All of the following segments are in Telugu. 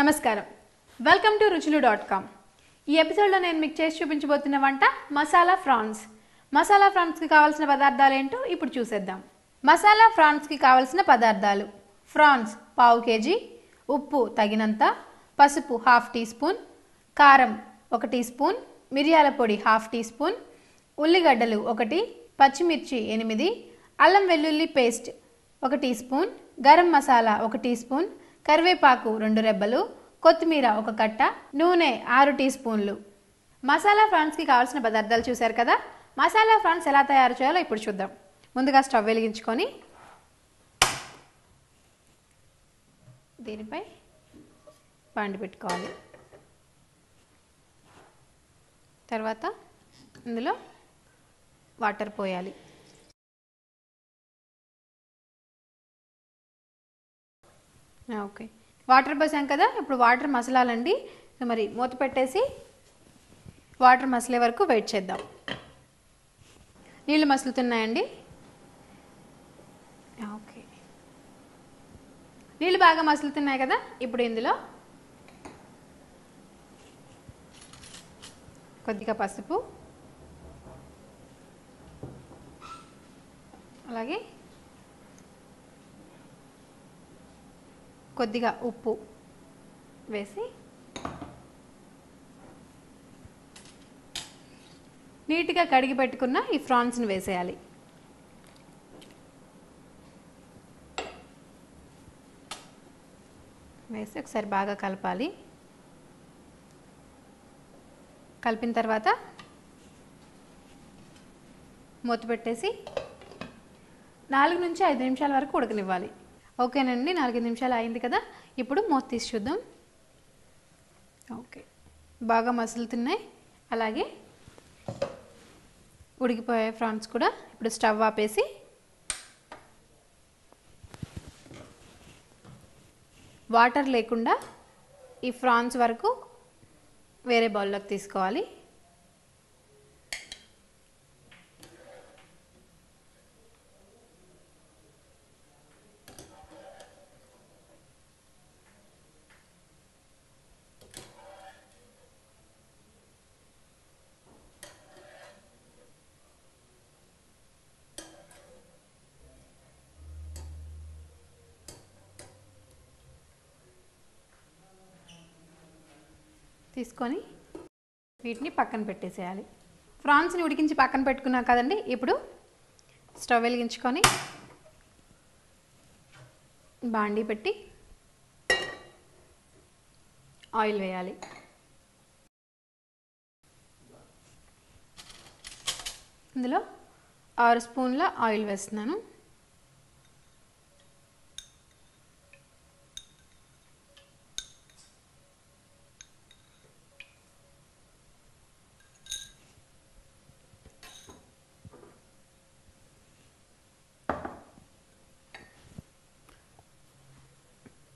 నమస్కారం. Welcome to Ruchulu dot com. ఈ ఎపిసోడ్లో నేను మీకు చేసి చూపించబోతున్న వంట మసాలా ఫ్రాన్స్. మసాలా ఫ్రాన్స్కి కావాల్సిన పదార్థాలు ఏంటో ఇప్పుడు చూసేద్దాం. మసాలా ఫ్రాన్స్కి కావాల్సిన పదార్థాలు. ఫ్రాన్స్ పావు కేజీ ఉప్పు తగినంత పసుపు హాఫ్ టీ స్పూన్ కారం ఒక టీ స్పూన్ మిరియాల పొడి హాఫ్ టీ స్పూన్ ఉల్లిగడ్డలు ఒకటి పచ్చిమిర్చి ఎనిమిది అల్లం వెల్లుల్లి పేస్ట్ ఒక టీ స్పూన్ గరం మసాలా ఒక టీ స్పూన్ కరివేపాకు రెండు రెబ్బలు కొత్తిమీర ఒక కట్ట నూనె ఆరు టీ స్పూన్లు. మసాలా ఫ్రాన్స్కి కావాల్సిన పదార్థాలు చూశారు కదా? మసాలా ఫ్రాన్స్ ఎలా తయారు చేయాలో ఇప్పుడు చూద్దాం. ముందుగా స్టవ్ వెలిగించుకొని దీనిపై పండు పెట్టుకోవాలి. తర్వాత ఇందులో వాటర్ పోయాలి. ఓకే. వాటర్ పోసాం కదా ఇప్పుడు వాటర్ మసలాలండి. మరి మూత పెట్టేసి వాటర్ మసలే వరకు వెయిట్ చేద్దాం. నీళ్ళు మసులుతున్నాయండి? ఓకే. నీళ్ళు బాగా మసులుతున్నాయి కదా ఇప్పుడు ఇందులో కొద్దిగా పసుపు అలాగే కొద్దిగా ఉప్పు వేసి నీట్గా కడిగి పెట్టుకున్న ఈ ఫ్రాన్స్ని వేసేయాలి. వేసి ఒకసారి బాగా కలపాలి. కలిపిన తర్వాత మూత పెట్టేసి నాలుగు నుంచి ఐదు నిమిషాల వరకు ఉడకనివ్వాలి. ఓకేనండి నాలుగు నిమిషాలు అయింది కదా. ఇప్పుడు మూత తీసి చూద్దాం. ఓకే. బాగా మసులుతున్నాయి. అలాగే ఉడికిపోయే ఫ్రాన్స్ కూడా. ఇప్పుడు స్టవ్ ఆపేసి వాటర్ లేకుండా ఈ ఫ్రాన్స్ వరకు వేరే బౌల్లోకి తీసుకోవాలి. తీసుకొని వీటిని పక్కన పెట్టేసేయాలి. ఫ్రాన్స్ని ఉడికించి పక్కన పెట్టుకున్నాం కదండి ఇప్పుడు స్టవ్ వెలిగించుకొని బాండీ పెట్టి ఆయిల్ వేయాలి. ఇందులో ఆరు స్పూన్ల ఆయిల్ వేస్తున్నాను.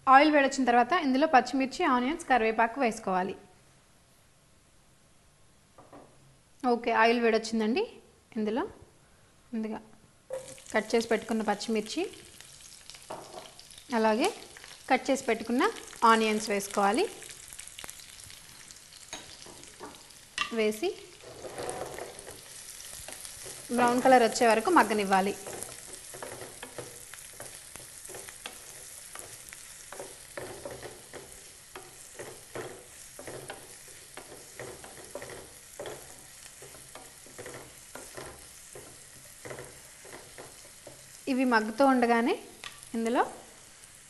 ఆయిల్ వేడొచ్చిన తర్వాత ఇందులో పచ్చిమిర్చి ఆనియన్స్ కరివేపాకు వేసుకోవాలి. ఓకే ఆయిల్ వేడొచ్చిందండి ఇందులో. ముందుగా కట్ చేసి పెట్టుకున్న పచ్చిమిర్చి అలాగే కట్ చేసి పెట్టుకున్న ఆనియన్స్ వేసుకోవాలి. వేసి బ్రౌన్ కలర్ వచ్చే వరకు మగ్గనివ్వాలి. ఇవి మగ్గుతూ ఉండగానే ఇందులో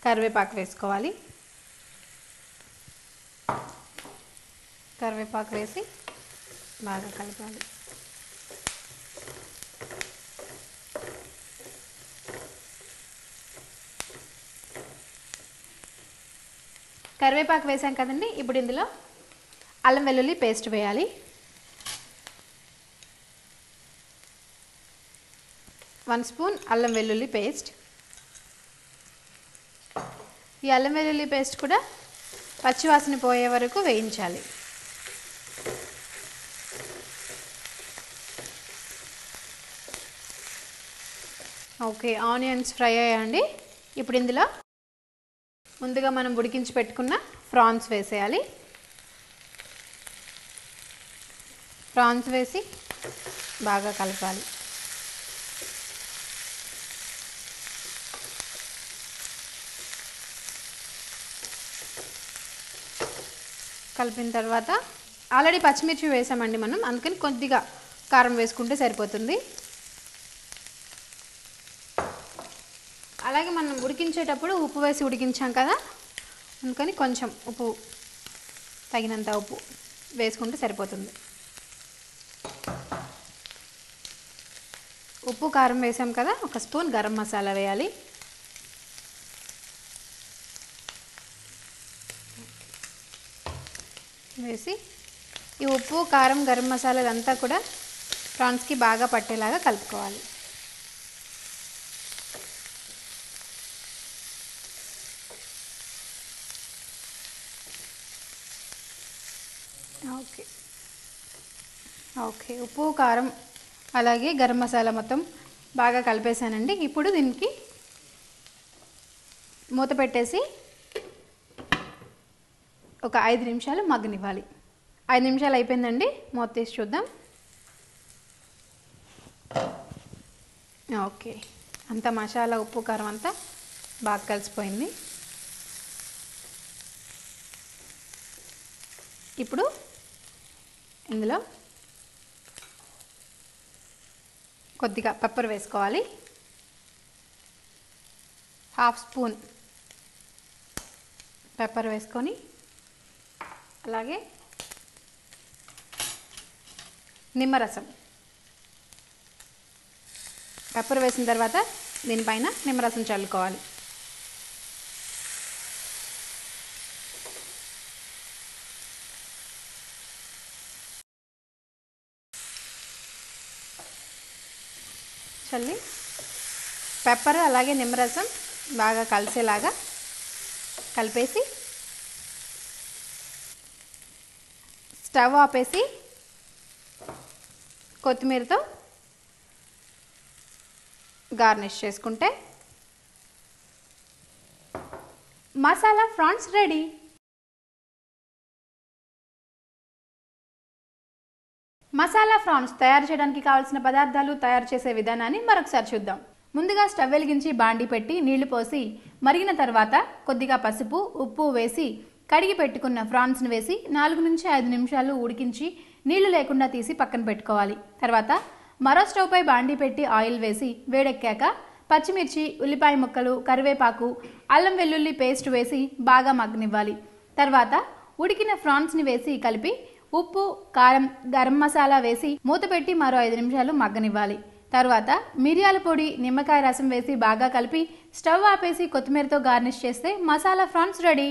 కరివేపాకు వేసుకోవాలి. కరివేపాకు వేసి బాగా కలపాలి. కరివేపాకు వేసాం కదండి ఇప్పుడు ఇందులో అల్లం వెల్లుల్లి పేస్ట్ వేయాలి. వన్ స్పూన్ అల్లం వెల్లుల్లి పేస్ట్. ఈ అల్లం వెల్లుల్లి పేస్ట్ కూడా పచ్చివాసన పోయే వరకు వేయించాలి. ఓకే ఆనియన్స్ ఫ్రై అయ్యండి ఇప్పుడు ఇందులో ముందుగా మనం ఉడికించి పెట్టుకున్న ప్రాన్స్ వేసేయాలి. ప్రాన్స్ వేసి బాగా కలపాలి. కలిపిన తర్వాత ఆల్రెడీ పచ్చిమిర్చి వేసామండి మనం అందుకని కొద్దిగా కారం వేసుకుంటే సరిపోతుంది. అలాగే మనం ఉడికించేటప్పుడు ఉప్పు వేసి ఉడికించాం కదా అందుకని కొంచెం ఉప్పు తగినంత ఉప్పు వేసుకుంటే సరిపోతుంది. ఉప్పు కారం వేసాం కదా ఒక స్పూన్ గరం మసాలా వేయాలి. వేసి ఈ ఉప్పు కారం గరం మసాలా ఇదంతా కూడా ప్రాన్స్కి బాగా పట్టేలాగా కలుపుకోవాలి. ఓకే. ఓకే. ఉప్పు కారం అలాగే గరం మసాలా మొత్తం బాగా కలిపేసానండి ఇప్పుడు దీనికి మూత పెట్టేసి ఒక ఐదు నిమిషాలు మగ్గనివ్వాలి. ఐదు నిమిషాలు అయిపోయిందండి. మూత తీసి చూద్దాం. ఓకే. అంత మసాలా ఉప్పు కారం అంతా బాగా కలిసిపోయింది. ఇప్పుడు ఇందులో కొద్దిగా పెప్పర్ వేసుకోవాలి. హాఫ్ స్పూన్ పెప్పర్ వేసుకొని అలాగే నిమ్మరసం. పెప్పర్ వేసిన తర్వాత దీనిపైన నిమ్మరసం చల్లుకోవాలి. చల్లి పెప్పర్ అలాగే నిమ్మరసం బాగా కలిసేలాగా కలిపేసి స్టవ్ ఆపేసి కొత్తిమీరతో గార్నిష్ చేసుకుంటే masala prawns ready. Masala prawns తయారు చేయడానికి కావాల్సిన పదార్థాలు తయారు చేసే విధానాన్ని మరొకసారి చూద్దాం. ముందుగా స్టవ్ వెలిగించి బాండి పెట్టి నీళ్ళు పోసి మరిగిన తర్వాత కొద్దిగా పసుపు ఉప్పు వేసి కడిగి పెట్టుకున్న ఫ్రాన్స్ను వేసి నాలుగు నుంచి ఐదు నిమిషాలు ఉడికించి నీళ్ళు లేకుండా తీసి పక్కన పెట్టుకోవాలి. తర్వాత మరో స్టవ్పై బాండీ పెట్టి ఆయిల్ వేసి వేడెక్కాక పచ్చిమిర్చి ఉల్లిపాయ ముక్కలు కరివేపాకు అల్లం వెల్లుల్లి పేస్ట్ వేసి బాగా మగ్గనివ్వాలి. తర్వాత ఉడికిన ఫ్రాన్స్ని వేసి కలిపి ఉప్పు కారం గరం మసాలా వేసి మూత పెట్టి మరో ఐదు నిమిషాలు మగ్గనివ్వాలి. తర్వాత మిరియాల పొడి నిమ్మకాయ రసం వేసి బాగా కలిపి స్టవ్ ఆపేసి కొత్తిమీరతో గార్నిష్ చేస్తే మసాలా ఫ్రాన్స్ రెడీ.